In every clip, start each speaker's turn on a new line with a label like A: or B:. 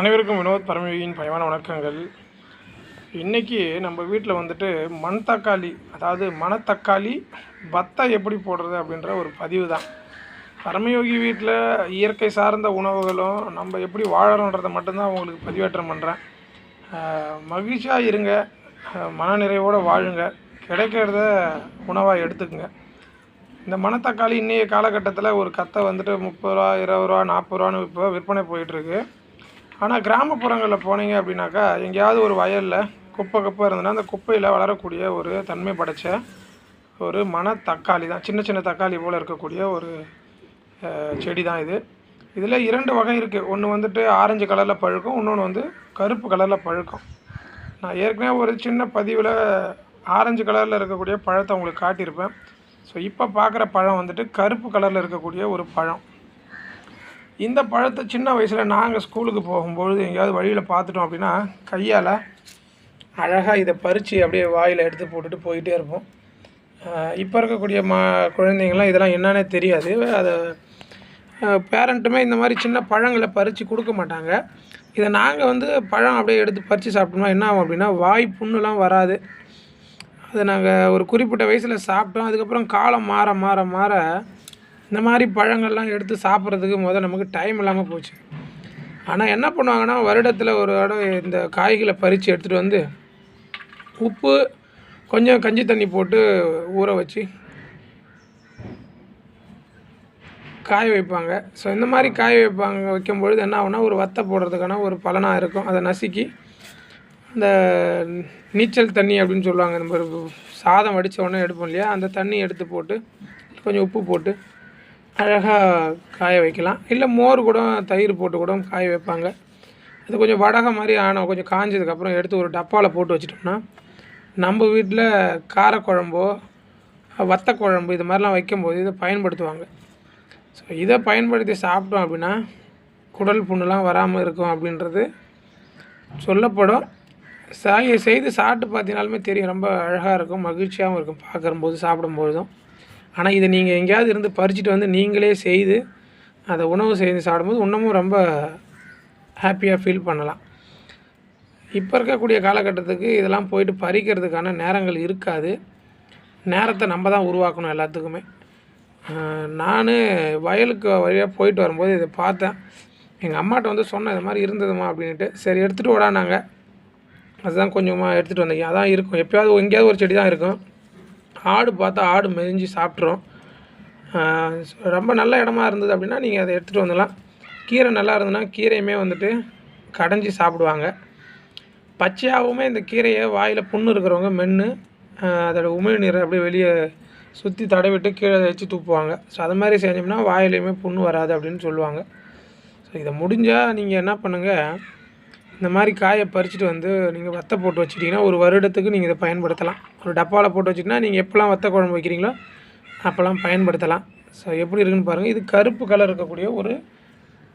A: அனைவருக்கும் வினோத் பரமவியின் பயமான வணக்கங்கள். இன்றைக்கி நம்ம வீட்டில் வந்துட்டு மண் தக்காளி அதாவது மணத்தக்காளி பத்தா எப்படி போடுறது அப்படின்ற ஒரு பதிவு தான் பரமயோகி வீட்டில் இயற்கை சார்ந்த உணவுகளும் நம்ம எப்படி வாழறோன்றதை மட்டும்தான் உங்களுக்கு பதிவேற்றம் பண்ணுறேன் மகிழ்ச்சியாக இருங்க. மனநிறைவோடு வாழுங்க. கிடைக்கிறத உணவாக எடுத்துக்குங்க. இந்த மணத்தக்காளி இன்றைய காலகட்டத்தில் ஒரு கத்தை வந்துட்டு முப்பது ரூபா இருபது ரூபா நாற்பது ரூபான்னு இப்போ விற்பனை போயிட்டுருக்கு ஆனால் கிராமப்புறங்களில் போனீங்க அப்படின்னாக்கா எங்கேயாவது ஒரு வயலில் குப்பை குப்பை இருந்ததுன்னா அந்த குப்பையில் வளரக்கூடிய ஒரு தன்மை படைச்ச ஒரு மன தக்காளி தான். சின்ன சின்ன தக்காளி போல் இருக்கக்கூடிய ஒரு செடி தான் இது. இதில் இரண்டு வகை இருக்குது ஒன்று வந்துட்டு ஆரஞ்சு கலரில் பழுக்கும் இன்னொன்று வந்து கருப்பு கலரில் பழுக்கும். நான் ஏற்கனவே ஒரு சின்ன பதிவில் ஆரஞ்சு கலரில் இருக்கக்கூடிய பழத்தை உங்களுக்கு காட்டியிருப்பேன். ஸோ இப்போ பார்க்குற பழம் வந்துட்டு கருப்பு கலரில் இருக்கக்கூடிய ஒரு பழம். இந்த பழத்தை சின்ன வயசில் நாங்கள் ஸ்கூலுக்கு போகும்பொழுது எங்கேயாவது வழியில் பார்த்துட்டோம் அப்படின்னா கையால் அழகாக இதை பறித்து அப்படியே வாயில் எடுத்து போட்டுட்டு போயிட்டே இருப்போம். இப்போ இருக்கக்கூடிய மா குழந்தைங்கள்லாம் இதெல்லாம் என்னன்னே தெரியாது. அதை பேரண்ட்டுமே இந்த மாதிரி சின்ன பழங்களை பறித்து கொடுக்க மாட்டாங்க. இதை நாங்கள் வந்து பழம் அப்படியே எடுத்து பறித்து சாப்பிட்டோம்னா என்ன ஆகும் அப்படின்னா வாய் புண்ணுலாம் வராது. அதை நாங்கள் ஒரு குறிப்பிட்ட வயசில் சாப்பிட்டோம். அதுக்கப்புறம் காலம் மாற மாற மாற இந்த மாதிரி பழங்கள்லாம் எடுத்து சாப்பிட்றதுக்கு முதல் நமக்கு டைம் இல்லாமல் போச்சு. ஆனால் என்ன பண்ணுவாங்கன்னா வருடத்தில் ஒரு இடம் இந்த காய்களை பறித்து எடுத்துகிட்டு வந்து உப்பு கொஞ்சம் கஞ்சி தண்ணி போட்டு ஊற வச்சு காய வைப்பாங்க. ஸோ இந்த மாதிரி காய வைப்பாங்க வைக்கும்பொழுது என்ன ஆகுனா ஒரு வத்தை போடுறதுக்கான ஒரு பலனாக இருக்கும். அதை நசுக்கி இந்த நீச்சல் தண்ணி அப்படின்னு சொல்லுவாங்க. நம்ம மாதிரி சாதம் வடித்த உடனே எடுப்போம் இல்லையா? அந்த தண்ணி எடுத்து போட்டு கொஞ்சம் உப்பு போட்டு அழகாக காய வைக்கலாம். இல்லை மோர் கூட தயிர் போட்டு கூட காய வைப்பாங்க. அது கொஞ்சம் வடகை மாதிரி ஆனோம் கொஞ்சம் காஞ்சதுக்கப்புறம் எடுத்து ஒரு டப்பாவில் போட்டு வச்சிட்டோம்னா நம்ம வீட்டில் காரக்குழம்போ வத்த குழம்பு இது மாதிரிலாம் வைக்கும்போது இதை பயன்படுத்துவாங்க. ஸோ இதை பயன்படுத்தி சாப்பிட்டோம் அப்படின்னா குடல் புண்ணுலாம் வராமல் இருக்கும் அப்படின்றது சொல்லப்படும். சாய் செய்து சாப்பிட்டு பார்த்தீங்கனாலுமே தெரியும். ரொம்ப அழகாக இருக்கும் மகிழ்ச்சியாகவும் இருக்கும் பார்க்கும்போது சாப்பிடும்போதும். ஆனால் இதை நீங்கள் எங்கேயாவது இருந்து பறிச்சுட்டு வந்து நீங்களே செய்து அதை உணவு செய்து சாப்பிடும்போது இன்னமும் ரொம்ப ஹாப்பியாக ஃபீல் பண்ணலாம். இப்போ இருக்கக்கூடிய காலகட்டத்துக்கு இதெல்லாம் போயிட்டு பறிக்கிறதுக்கான நேரங்கள் இருக்காது. நேரத்தை நம்ம தான் உருவாக்கணும் எல்லாத்துக்குமே. நான் வயலுக்கு வழியாக போயிட்டு வரும்போது இதை பார்த்தேன். எங்கள் அம்மாட்ட வந்து சொன்னேன் இது மாதிரி இருந்ததுமா? அப்படின்ட்டு சரி எடுத்துகிட்டு ஓடானாங்க அதுதான் கொஞ்சமாக எடுத்துகிட்டு வந்தீங்க அதான் இருக்கும். எப்போயாவது எங்கேயாவது ஒரு செடி தான் இருக்கும். ஆடு பார்த்தா ஆடு மெதிஞ்சு சாப்பிட்ரும் ரொம்ப நல்ல இடமா இருந்தது அப்படின்னா நீங்கள் அதை எடுத்துகிட்டு வந்துடலாம். கீரை நல்லா இருந்ததுன்னா கீரையுமே வந்துட்டு கடைஞ்சி சாப்பிடுவாங்க. பச்சையாகவுமே இந்த கீரையை வாயில் புண்ணு இருக்கிறவங்க மென்று அதோட உமிழ்நீரை அப்படியே வெளியே சுற்றி தடவிட்டு கீழே வச்சு துப்புவாங்க. ஸோ அது மாதிரி செஞ்சோம்னா வாயிலையுமே புண்ணு வராது அப்படின்னு சொல்லுவாங்க. ஸோ இதை முடிஞ்சால் நீங்கள் என்ன பண்ணுங்கள் இந்த மாதிரி காயை பறிச்சுட்டு வந்து நீங்கள் வத்தை போட்டு வச்சுட்டிங்கன்னா ஒரு வருடத்துக்கு நீங்கள் இதை பயன்படுத்தலாம். ஒரு டப்பாவில் போட்டு வச்சுட்டிங்கன்னா நீங்கள் எப்போல்லாம் வத்த குழம்பு வைக்கிறீங்களோ அப்போல்லாம் பயன்படுத்தலாம். ஸோ எப்படி இருக்குன்னு பாருங்கள் இது கருப்பு கலர் இருக்கக்கூடிய ஒரு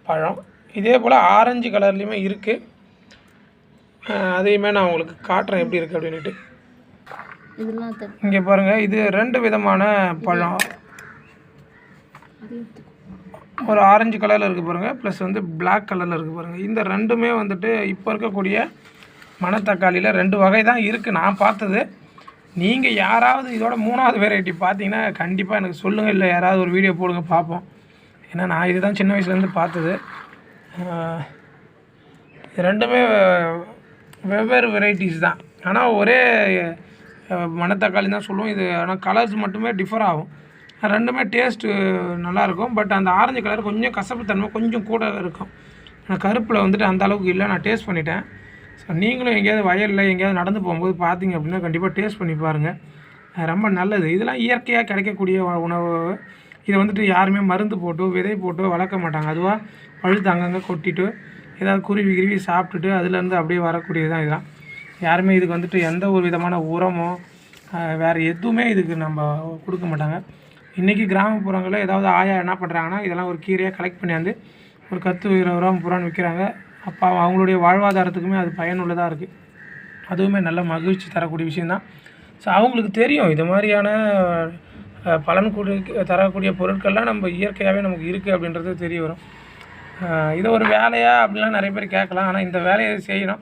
A: பழம். இதே போல் ஆரஞ்சு கலர்லேயுமே இருக்குது அதையுமே நான் உங்களுக்கு காட்டுறேன் எப்படி இருக்குது அப்படின்ட்டு இங்கே பாருங்கள் இது ரெண்டு விதமான பழம். ஒரு ஆரஞ்சு கலரில் இருக்குது பாருங்கள் ப்ளஸ் வந்து பிளாக் கலரில் இருக்குது பாருங்கள் இந்த ரெண்டுமே வந்துட்டு இப்போ இருக்கக்கூடிய மணத்தக்காளியில் ரெண்டு வகை தான் இருக்குது நான் பார்த்தது. நீங்கள் யாராவது இதோட மூணாவது வெரைட்டி பார்த்தீங்கன்னா கண்டிப்பாக எனக்கு சொல்லுங்கள் இல்லை யாராவது ஒரு வீடியோ போடுங்க பார்ப்போம். ஏன்னா நான் இதுதான் சின்ன வயசுலேருந்து பார்த்தது. ரெண்டுமே வெவ்வேறு வெரைட்டிஸ் தான். ஆனால் ஒரே மணத்தக்காளி தான் சொல்லுவோம். இது ஆனால் கலர்ஸ் மட்டுமே டிஃபர் ஆகும். ரெண்டுமே டேஸ்ட்டு நல்லாயிருக்கும். பட் அந்த ஆரஞ்சு கலர் கொஞ்சம் கசப்பு தன்மை கொஞ்சம் கூட இருக்கும். ஆனால் கருப்பில் வந்துட்டு அந்த அளவுக்கு இல்லை. நான் டேஸ்ட் பண்ணிட்டேன். ஸோ நீங்களும் எங்கேயாவது வயலில் எங்கேயாவது நடந்து போகும்போது பார்த்தீங்க அப்படின்னா கண்டிப்பாக டேஸ்ட் பண்ணி பாருங்கள் ரொம்ப நல்லது. இதெல்லாம் இயற்கையாக கிடைக்கக்கூடிய உணவு. இதை வந்துட்டு யாருமே மருந்து போட்டோ விதை போட்டோ வளர்க்க மாட்டாங்க. அதுவாக பழுத்து அங்கங்கே கொட்டிட்டு ஏதாவது குருவி கிருவி சாப்பிட்டுட்டு அதுலேருந்து அப்படியே வரக்கூடியது தான் இதெல்லாம். யாருமே இதுக்கு வந்துட்டு எந்த ஒரு விதமான உரமோ வேறு எதுவுமே இதுக்கு நம்ம கொடுக்க மாட்டாங்க. இன்றைக்கி கிராமப்புறங்களில் ஏதாவது ஆயா என்ன பண்ணுறாங்கன்னா இதெல்லாம் ஒரு கீரையாக கலெக்ட் பண்ணியாந்து ஒரு கத்து இருபது ரூபா விற்கிறாங்க அப்போ அவங்களுடைய வாழ்வாதாரத்துக்குமே அது பயனுள்ளதாக இருக்குது அதுவுமே நல்ல மகிழ்ச்சி தரக்கூடிய விஷயந்தான் ஸோ அவங்களுக்கு தெரியும் இது மாதிரியான பலன் கொடு தரக்கூடிய பொருட்கள்லாம் நம்ம இயற்கையாகவே நமக்கு இருக்குது அப்படின்றது தெரிய வரும். இதை ஒரு வேலையாக அப்படிலாம் நிறைய பேர் கேட்கலாம். ஆனால் இந்த வேலையை செய்யணும்.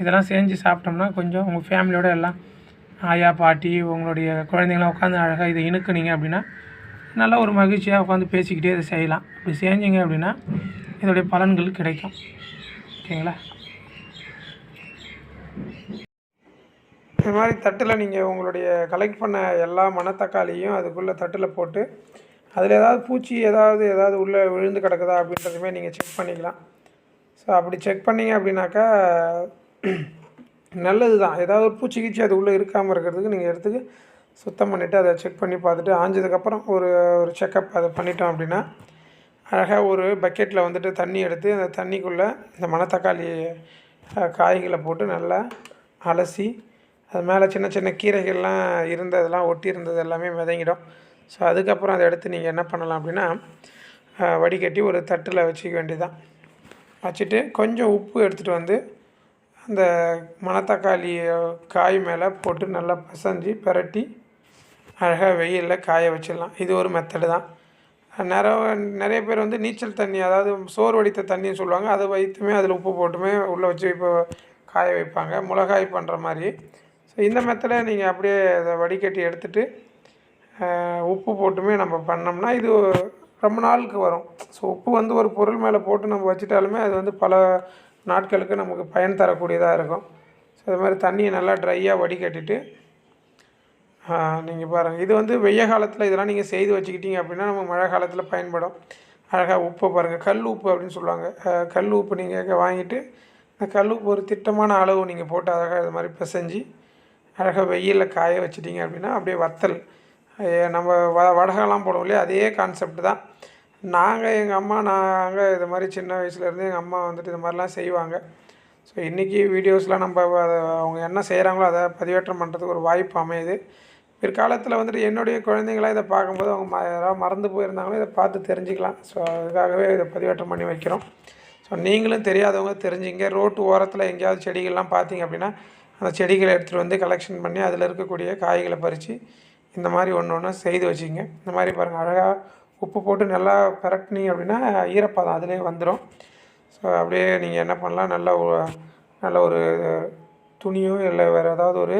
A: இதெல்லாம் செஞ்சு சாப்பிட்டோம்னா கொஞ்சம் உங்கள் ஃபேமிலியோடு எல்லாம் ஆயா பாட்டி உங்களுடைய குழந்தைங்களாம் உட்காந்து அழகாக இதை இணுக்குனீங்க அப்படின்னா நல்ல ஒரு மகிழ்ச்சியாக உட்காந்து பேசிக்கிட்டே இதை செய்யலாம். இப்படி செஞ்சீங்க அப்படின்னா இதோடைய பலன்கள் கிடைக்கும். ஓகேங்களா? இது மாதிரி தட்டில் நீங்கள் உங்களுடைய கலெக்ட் பண்ண எல்லா மணத்தக்காளியும் அதுக்குள்ளே தட்டில் போட்டு அதில் ஏதாவது பூச்சி ஏதாவது ஏதாவது உள்ளே விழுந்து கிடக்குதா அப்படின்றதுமே நீங்கள் செக் பண்ணிக்கலாம். ஸோ அப்படி செக் பண்ணீங்க அப்படின்னாக்கா நல்லது தான் ஏதாவது ஒரு பூச்சி கீச்சி அது உள்ளே இருக்காமல் இருக்கிறதுக்கு நீங்கள் எடுத்துக்கு சுத்தம் பண்ணிவிட்டு அதை செக் பண்ணி பார்த்துட்டு ஆஞ்சதுக்கப்புறம் ஒரு ஒரு செக்கப் அதை பண்ணிட்டோம் அப்படின்னா அழகாக ஒரு பக்கெட்டில் வந்துட்டு தண்ணி எடுத்து அந்த தண்ணிக்குள்ளே இந்த மணத்தக்காளி காய்களை போட்டு நல்லா அலசி அது மேலே சின்ன சின்ன கீரைகள்லாம் இருந்ததெல்லாம் ஒட்டி இருந்தது எல்லாமே மிதங்கிடும். ஸோ அதுக்கப்புறம் அதை எடுத்து நீங்கள் என்ன பண்ணலாம் அப்படின்னா வடிகட்டி ஒரு தட்டில் வச்சுக்க வேண்டியதுதான். வச்சுட்டு கொஞ்சம் உப்பு எடுத்துகிட்டு வந்து அந்த மணத்தக்காளியை காய் மேலே போட்டு நல்லா பசஞ்சு பிரட்டி அழகாக வெயிலில் காய வச்சிடலாம். இது ஒரு மெத்தடு தான். நிறைய நிறைய பேர் வந்து நீச்சல் தண்ணி அதாவது சோறு வடித்த தண்ணின்னு சொல்லுவாங்க. அதை வைத்துமே அதில் உப்பு போட்டுமே உள்ளே வச்சு இப்போ காய வைப்பாங்க. மிளகாய் பண்ணுற மாதிரி. ஸோ இந்த மெத்தடை நீங்கள் அப்படியே அதை வடிகட்டி எடுத்துட்டு உப்பு போட்டுமே நம்ம பண்ணோம்னா இது ரொம்ப நாளுக்கு வரும். ஸோ உப்பு வந்து ஒரு பொருள் மேலே போட்டு நம்ம வச்சுட்டாலுமே அது வந்து பல நாட்களுக்கு நமக்கு பயன் தரக்கூடியதாக இருக்கும். ஸோ இது மாதிரி தண்ணியை நல்லா ட்ரையாக வடிகட்டிட்டு நீங்கள் பாருங்கள் இது வந்து வெய்ய காலத்தில் இதெல்லாம் நீங்கள் செய்து வச்சுக்கிட்டீங்க அப்படின்னா நம்ம மழை காலத்தில் பயன்படும். அழகாக உப்பை பாருங்கள் கல் உப்பு அப்படின்னு சொல்லுவாங்க. கல் உப்பு நீங்கள் வாங்கிட்டு அந்த கல் உப்பு ஒரு திட்டமான அளவு நீங்கள் போட்டு அழகாக இது மாதிரி பிசைஞ்சு அழகாக வெயிலில் காய வச்சிட்டிங்க அப்படின்னா அப்படியே வத்தல். நம்ம வ வடகெல்லாம் போடுவோம் இல்லையா? அதே கான்செப்ட் தான். நாங்கள் எங்கள் அம்மா நாங்கள் இது மாதிரி சின்ன வயசுலேருந்து எங்கள் அம்மா வந்துட்டு இது மாதிரிலாம் செய்வாங்க. ஸோ இன்றைக்கி வீடியோஸ்லாம் நம்ம அதை அவங்க என்ன செய்கிறாங்களோ அதை பதிவேற்றம் பண்ணுறதுக்கு ஒரு வாய்ப்பு அமையுது. பிற்காலத்தில் வந்துட்டு என்னுடைய குழந்தைங்களாம் இதை பார்க்கும்போது அவங்க ம யாராவது மறந்து போயிருந்தாங்களோ இதை பார்த்து தெரிஞ்சுக்கலாம். ஸோ அதுக்காகவே இதை பதிவேற்றம் பண்ணி வைக்கிறோம். ஸோ நீங்களும் தெரியாதவங்க தெரிஞ்சுங்க. ரோட்டு ஓரத்தில் எங்கேயாவது செடிகள்லாம் பார்த்தீங்க அப்படின்னா அந்த செடிகளை எடுத்துகிட்டு வந்து கலெக்ஷன் பண்ணி அதில் இருக்கக்கூடிய காய்களை பறித்து இந்த மாதிரி ஒன்று ஒன்று செய்து வச்சுங்க இந்த மாதிரி பாருங்கள் அழகாக உப்பு போட்டு நல்லா பிரட்டினீங்க அப்படின்னா ஈரப்பதம் அதிலே வந்துடும் ஸோ அப்படியே நீங்கள் என்ன பண்ணலாம் நல்ல நல்ல ஒரு துணியோ இல்லை வேறு ஏதாவது ஒரு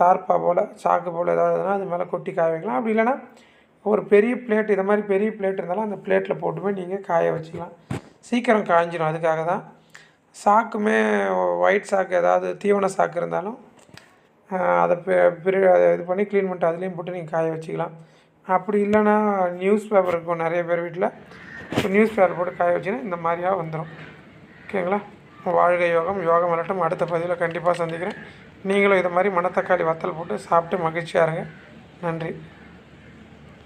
A: தார்ப்பா போல் சாக்கு போல் ஏதாவதுனா அது மேலே கொட்டி காய வைக்கலாம். அப்படி இல்லைன்னா ஒரு பெரிய பிளேட் இதை மாதிரி பெரிய பிளேட் இருந்தாலும் அந்த பிளேட்டில் போட்டுமே நீங்கள் காய வச்சுக்கலாம். சீக்கிரம் காய்ஞ்சிடும் அதுக்காக தான். சாக்குமே ஒயிட் சாக்கு ஏதாவது தீவன சாக்கு இருந்தாலும் அதை பெ- அதை இது பண்ணி க்ளீன் பண்ணிட்டு அதுலேயும் போட்டு நீங்கள் காய வச்சுக்கலாம். அப்படி இல்லைன்னா நியூஸ் பேப்பர் இருக்கும் நிறைய பேர் வீட்டில். நியூஸ் பேப்பர் போட்டு காய வச்சுன்னா இந்த மாதிரியாக வந்துடும் ஓகேங்களா? வாழ்க யோகம் யோகம் வரட்டும். அடுத்த பதிவில் கண்டிப்பாக சந்திக்கிறேன். நீங்களும் இது மாதிரி மணத்தக்காளி வத்தல் போட்டு சாப்பிட்டு மகிழ்ச்சியாக இருங்க. நன்றி.